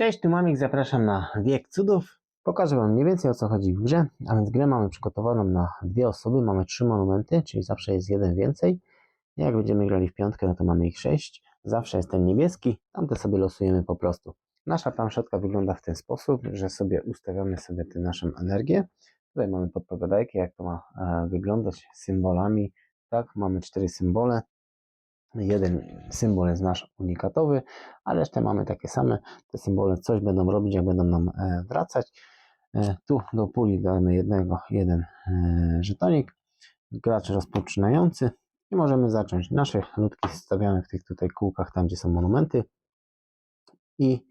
Cześć, tu Mamik, zapraszam na Wiek Cudów. Pokażę Wam mniej więcej o co chodzi w grze, a więc grę mamy przygotowaną na dwie osoby, mamy trzy monumenty, czyli zawsze jest jeden więcej. Jak będziemy grali w piątkę, no to mamy ich sześć. Zawsze jest ten niebieski, tamte sobie losujemy po prostu. Nasza planszetka wygląda w ten sposób, że sobie ustawiamy sobie tę naszą energię. Tutaj mamy podpowiadajkę, jak to ma e, wyglądać symbolami. Tak, mamy cztery symbole. Jeden symbol jest nasz unikatowy, a resztę mamy takie same. Te symbole coś będą robić, jak będą nam e, wracać. E, Tu do puli damy jednego, jeden e, żetonik. Gracz rozpoczynający i możemy zacząć. Nasze ludki stawiamy w tych tutaj kółkach, tam gdzie są monumenty. I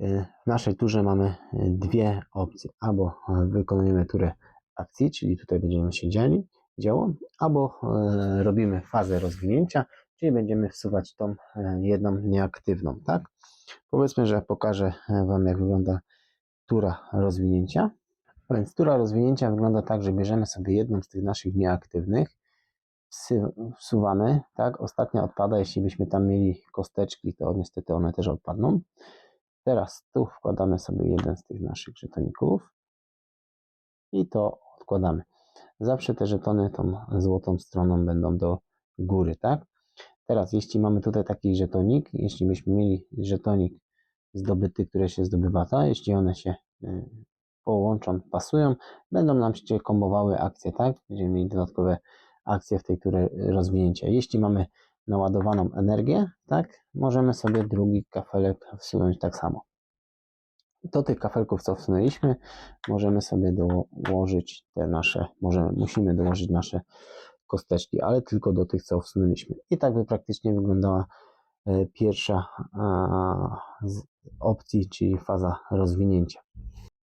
w naszej turze mamy dwie opcje. Albo wykonujemy turę akcji, czyli tutaj będziemy się dzieli, działo, albo e, robimy fazę rozwinięcia, czyli będziemy wsuwać tą e, jedną nieaktywną, tak? Powiedzmy, że pokażę e, Wam, jak wygląda tura rozwinięcia. A więc tura rozwinięcia wygląda tak, że bierzemy sobie jedną z tych naszych nieaktywnych, wsuwamy, tak? Ostatnia odpada, jeśli byśmy tam mieli kosteczki, to niestety one też odpadną. Teraz tu wkładamy sobie jeden z tych naszych żetoników i to odkładamy. Zawsze te żetony tą złotą stroną będą do góry, tak? Teraz, jeśli mamy tutaj taki żetonik, jeśli byśmy mieli żetonik zdobyty, które się zdobywa, to jeśli one się y, połączą, pasują, będą nam się kombowały akcje, tak? Będziemy mieli dodatkowe akcje w tej turze rozwinięcia. Jeśli mamy naładowaną energię, tak? Możemy sobie drugi kafelek wsunąć tak samo. Do tych kafelków, co wsunęliśmy, możemy sobie dołożyć te nasze, możemy, musimy dołożyć nasze kosteczki, ale tylko do tych, co wsunęliśmy. I tak by praktycznie wyglądała e, pierwsza z opcji, czyli faza rozwinięcia.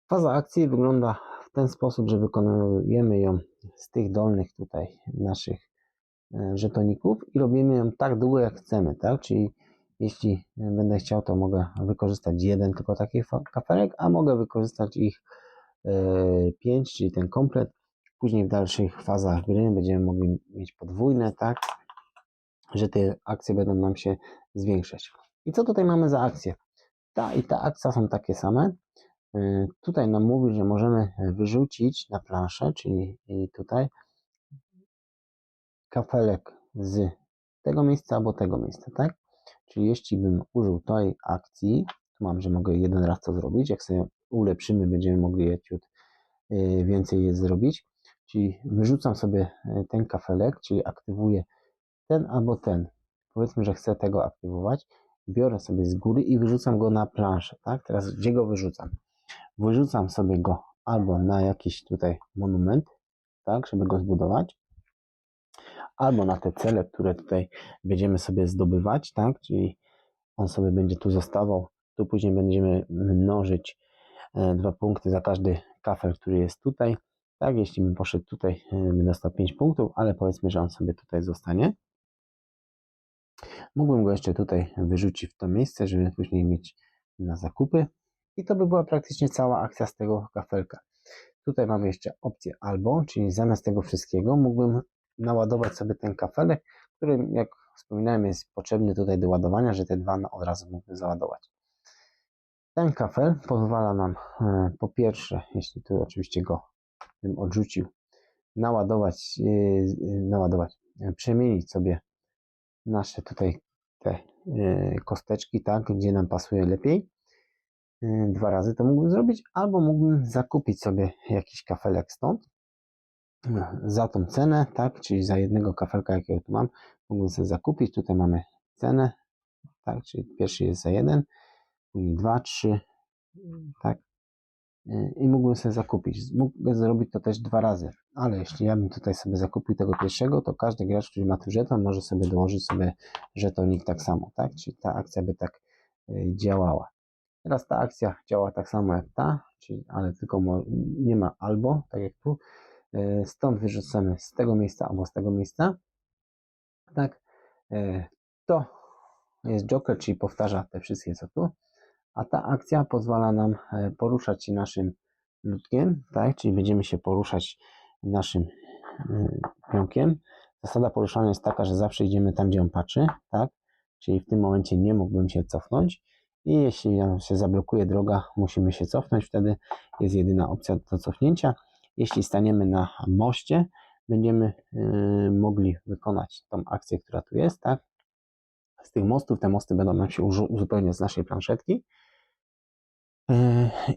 Faza akcji wygląda w ten sposób, że wykonujemy ją z tych dolnych tutaj naszych e, żetoników i robimy ją tak długo, jak chcemy, tak? Czyli jeśli będę chciał, to mogę wykorzystać jeden tylko taki kafelek, a mogę wykorzystać ich e, pięć, czyli ten komplet. Później w dalszych fazach gry będziemy mogli mieć podwójne, tak? Że te akcje będą nam się zwiększać. I co tutaj mamy za akcje? Ta i ta akcja są takie same. E, Tutaj nam mówi, że możemy wyrzucić na planszę, czyli tutaj kafelek z tego miejsca albo tego miejsca, tak? Czyli jeśli bym użył tej akcji, tu mam, że mogę jeden raz to zrobić, jak sobie ulepszymy, będziemy mogli ciut y, więcej je zrobić. Czyli wyrzucam sobie y, ten kafelek, czyli aktywuję ten albo ten. Powiedzmy, że chcę tego aktywować. Biorę sobie z góry i wyrzucam go na planszę, tak? Teraz gdzie go wyrzucam? Wyrzucam sobie go albo na jakiś tutaj monument, tak, żeby go zbudować, albo na te cele, które tutaj będziemy sobie zdobywać, tak? Czyli on sobie będzie tu zostawał, tu później będziemy mnożyć e, dwa punkty za każdy kafel, który jest tutaj. Tak, jeśli bym poszedł tutaj, e, bym dostał 5 punktów, ale powiedzmy, że on sobie tutaj zostanie. Mógłbym go jeszcze tutaj wyrzucić w to miejsce, żeby później mieć na zakupy. I to by była praktycznie cała akcja z tego kafelka. Tutaj mamy jeszcze opcję albo, czyli zamiast tego wszystkiego mógłbym naładować sobie ten kafelek, który jak wspominałem jest potrzebny tutaj do ładowania, że te dwa od razu mógłbym załadować. Ten kafel pozwala nam e, po pierwsze, jeśli tu oczywiście go bym odrzucił, naładować, e, e, naładować, przemienić sobie nasze tutaj te kosteczki, tak, gdzie nam pasuje lepiej. Dwa razy to mógłbym zrobić, albo mógłbym zakupić sobie jakiś kafelek stąd za tą cenę, tak, czyli za jednego kafelka, jakiego tu mam, mógłbym sobie zakupić. Tutaj mamy cenę, tak, czyli pierwszy jest za jeden, później dwa, trzy, tak, Yy, i mógłbym sobie zakupić. Mógłbym zrobić to też dwa razy, ale jeśli ja bym tutaj sobie zakupił tego pierwszego, to każdy gracz, który ma tu żeton, może sobie dołożyć sobie żetonik tak samo, tak, czyli ta akcja by tak yy, działała. Teraz ta akcja działa tak samo jak ta, czyli, ale tylko nie ma albo, tak jak tu, Stąd wyrzucamy z tego miejsca albo z tego miejsca. Tak. E, To jest Joker, czyli powtarza te wszystkie co tu. A ta akcja pozwala nam e, poruszać się naszym ludkiem, tak? Czyli będziemy się poruszać naszym e, pionkiem. Zasada poruszania jest taka, że zawsze idziemy tam, gdzie on patrzy, tak? Czyli w tym momencie nie mógłbym się cofnąć. I jeśli się zablokuje droga, musimy się cofnąć, wtedy jest jedyna opcja do cofnięcia. Jeśli staniemy na moście, będziemy yy, mogli wykonać tą akcję, która tu jest, tak? Z tych mostów, te mosty będą nam się uzu- uzupełniać z naszej planszetki. Yy,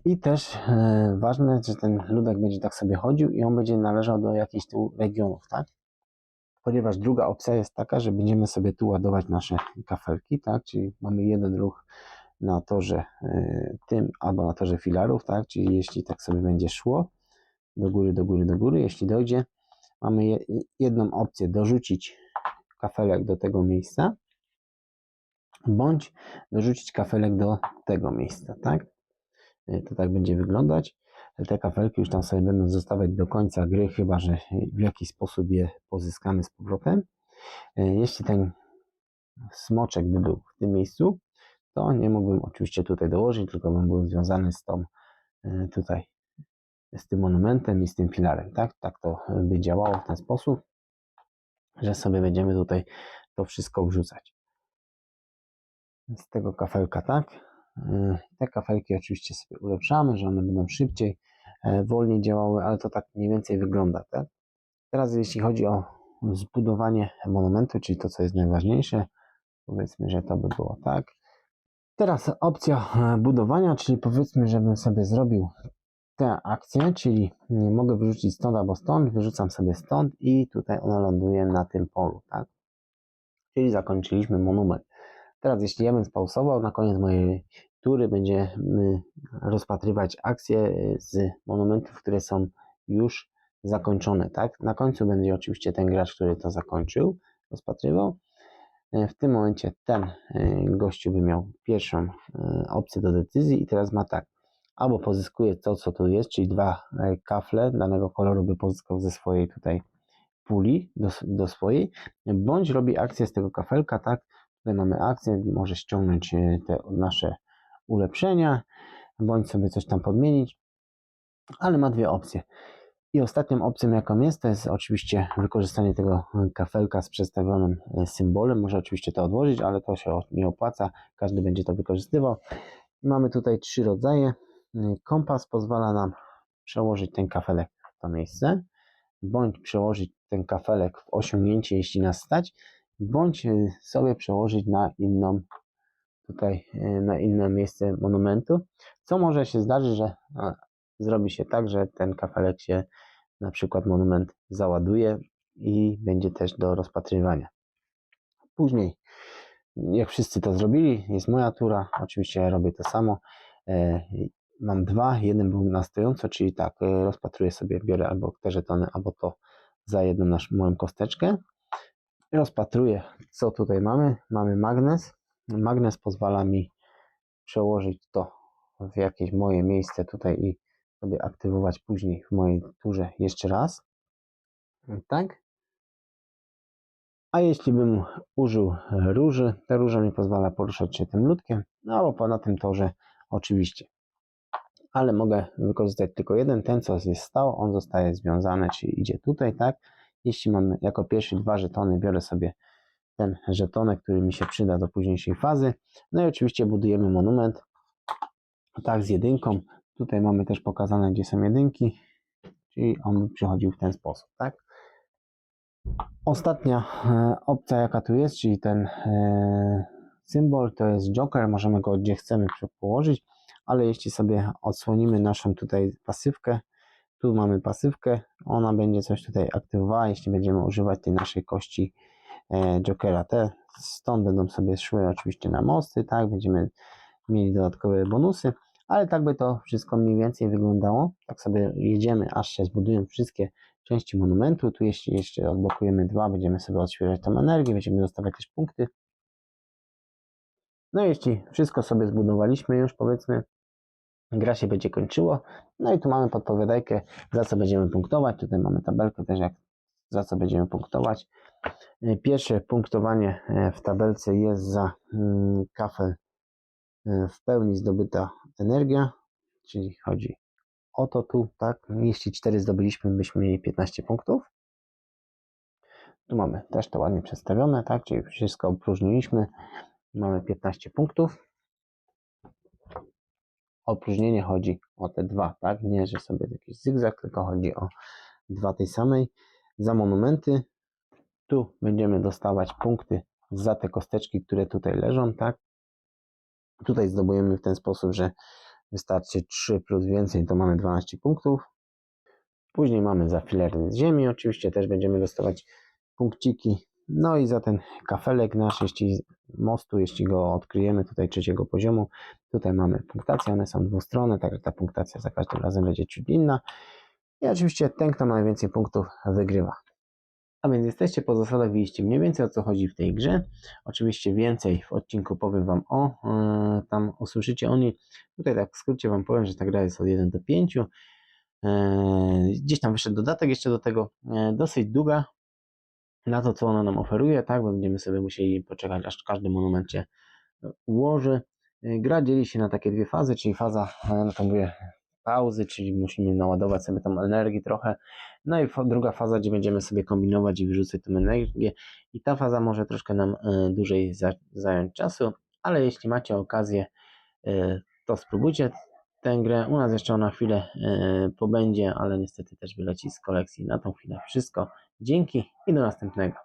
I też yy, ważne, że ten ludek będzie tak sobie chodził i on będzie należał do jakichś tu regionów, tak? Ponieważ druga opcja jest taka, że będziemy sobie tu ładować nasze kafelki, tak? Czyli mamy jeden ruch na torze tym albo na torze filarów, tak? Czyli jeśli tak sobie będzie szło do góry, do góry, do góry, jeśli dojdzie, mamy je, jedną opcję dorzucić kafelek do tego miejsca, bądź dorzucić kafelek do tego miejsca, tak? Yy, To tak będzie wyglądać. Te kafelki już tam sobie będą zostawać do końca gry, chyba że w jakiś sposób je pozyskamy z powrotem. Yy, Jeśli ten smoczek by był w tym miejscu, to nie mógłbym oczywiście tutaj dołożyć, tylko bym był związany z tą yy, tutaj z tym monumentem i z tym filarem, tak? Tak to by działało w ten sposób, że sobie będziemy tutaj to wszystko wrzucać. Z tego kafelka, tak? Yy, Te kafelki oczywiście sobie ulepszamy, że one będą szybciej, e, wolniej działały, ale to tak mniej więcej wygląda, tak? Teraz jeśli chodzi o zbudowanie monumentu, czyli to, co jest najważniejsze, powiedzmy, że to by było tak. Teraz opcja e, budowania, czyli powiedzmy, żebym sobie zrobił tę akcję, czyli nie mogę wyrzucić stąd albo stąd, wyrzucam sobie stąd i tutaj ona ląduje na tym polu, tak? Czyli zakończyliśmy monument. Teraz jeśli ja bym spausował, na koniec mojej tury będziemy rozpatrywać akcje z monumentów, które są już zakończone, tak? Na końcu będzie oczywiście ten gracz, który to zakończył, rozpatrywał. E, W tym momencie ten e, gościu by miał pierwszą e, opcję do decyzji i teraz ma tak, albo pozyskuje to, co tu jest, czyli dwa e, kafle danego koloru by pozyskał ze swojej tutaj puli do, do swojej, bądź robi akcję z tego kafelka, tak? Tutaj mamy akcję, może ściągnąć e, te nasze ulepszenia, bądź sobie coś tam podmienić, ale ma dwie opcje. I ostatnią opcją, jaką jest, to jest oczywiście wykorzystanie tego kafelka z przedstawionym e, symbolem. Może oczywiście to odłożyć, ale to się nie opłaca. Każdy będzie to wykorzystywał. Mamy tutaj trzy rodzaje. E, Kompas pozwala nam przełożyć ten kafelek w to miejsce, bądź przełożyć ten kafelek w osiągnięcie, jeśli nas stać, bądź e, sobie przełożyć na inną tutaj e, na inne miejsce monumentu, co może się zdarzyć, że zrobi się tak, że ten kafelek się na przykład monument załaduje i będzie też do rozpatrywania. Później, jak wszyscy to zrobili, jest moja tura, oczywiście ja robię to samo. Mam dwa, jeden był na stojąco, czyli tak, e, rozpatruję sobie, biorę albo te żetony, albo to za jedną naszą moją kosteczkę. Rozpatruję, co tutaj mamy. Mamy magnes. Magnes pozwala mi przełożyć to w jakieś moje miejsce tutaj i sobie aktywować później w mojej turze jeszcze raz. Tak. A jeśli bym użył róży, ta róża mi pozwala poruszać się tym ludkiem, no albo na tym torze oczywiście. Ale mogę wykorzystać tylko jeden, ten co jest stał, on zostaje związany, czyli idzie tutaj, tak. Jeśli mam jako pierwszy dwa żetony, biorę sobie ten żetonek, który mi się przyda do późniejszej fazy. No i oczywiście budujemy monument, tak z jedynką. Tutaj mamy też pokazane, gdzie są jedynki, czyli on by przychodził w ten sposób, tak. Ostatnia e, opcja, jaka tu jest, czyli ten e, symbol, to jest Joker. Możemy go gdzie chcemy przy- położyć, ale jeśli sobie odsłonimy naszą tutaj pasywkę, tu mamy pasywkę, ona będzie coś tutaj aktywowała, jeśli będziemy używać tej naszej kości e, Jokera. Te stąd będą sobie szły oczywiście na mosty, tak, będziemy mieli dodatkowe bonusy, ale tak by to wszystko mniej więcej wyglądało. Tak sobie jedziemy, aż się zbudują wszystkie części monumentu. Tu jeśli jeszcze odblokujemy dwa, będziemy sobie odświeżać tą energię, będziemy dostawać też punkty. No jeśli wszystko sobie zbudowaliśmy już, powiedzmy, gra się będzie kończyło. No i tu mamy podpowiadajkę, za co będziemy punktować. Tutaj mamy tabelkę też, jak za co będziemy punktować. E, Pierwsze punktowanie e, w tabelce jest za mm, kafel e, w pełni zdobyta energia, czyli chodzi o to tu, tak? Jeśli 4 zdobyliśmy, byśmy mieli 15 punktów. Tu mamy też to ładnie przedstawione, tak? Czyli wszystko opróżniliśmy. Mamy 15 punktów. Opróżnienie chodzi o te dwa, tak? Nie, że sobie jakiś zygzak, tylko chodzi o dwa tej samej. Za monumenty tu będziemy dostawać punkty za te kosteczki, które tutaj leżą, tak? Tutaj zdobujemy w ten sposób, że wystarczy 3 plus więcej, to mamy 12 punktów. Później mamy za filery z ziemi, oczywiście też będziemy dostawać punkciki. No i za ten kafelek nasz, jeśli mostu, jeśli go odkryjemy tutaj trzeciego poziomu, tutaj mamy punktację, one są dwustronne, także ta punktacja za każdym razem będzie ciut inna. I oczywiście ten, kto ma najwięcej punktów, wygrywa. A więc jesteście po zasadach, widzieliście mniej więcej o co chodzi w tej grze. Oczywiście więcej w odcinku powiem Wam o, e, tam usłyszycie o niej. Tutaj tak w skrócie Wam powiem, że ta gra jest od 1 do 5. E, gdzieś tam wyszedł dodatek jeszcze do tego, e, dosyć długa na to, co ona nam oferuje, tak, będziemy sobie musieli poczekać, aż każdy monument się ułoży. E, Gra dzieli się na takie dwie fazy, czyli faza, e, no to mówię, pauzy, czyli musimy naładować sobie tam energii trochę. No i druga faza, gdzie będziemy sobie kombinować i wyrzucać tą energię. I ta faza może troszkę nam e, dłużej za, zająć czasu, ale jeśli macie okazję, e, to spróbujcie tę grę. U nas jeszcze ona chwilę e, pobędzie, ale niestety też wyleci z kolekcji na tą chwilę. Wszystko. Dzięki i do następnego.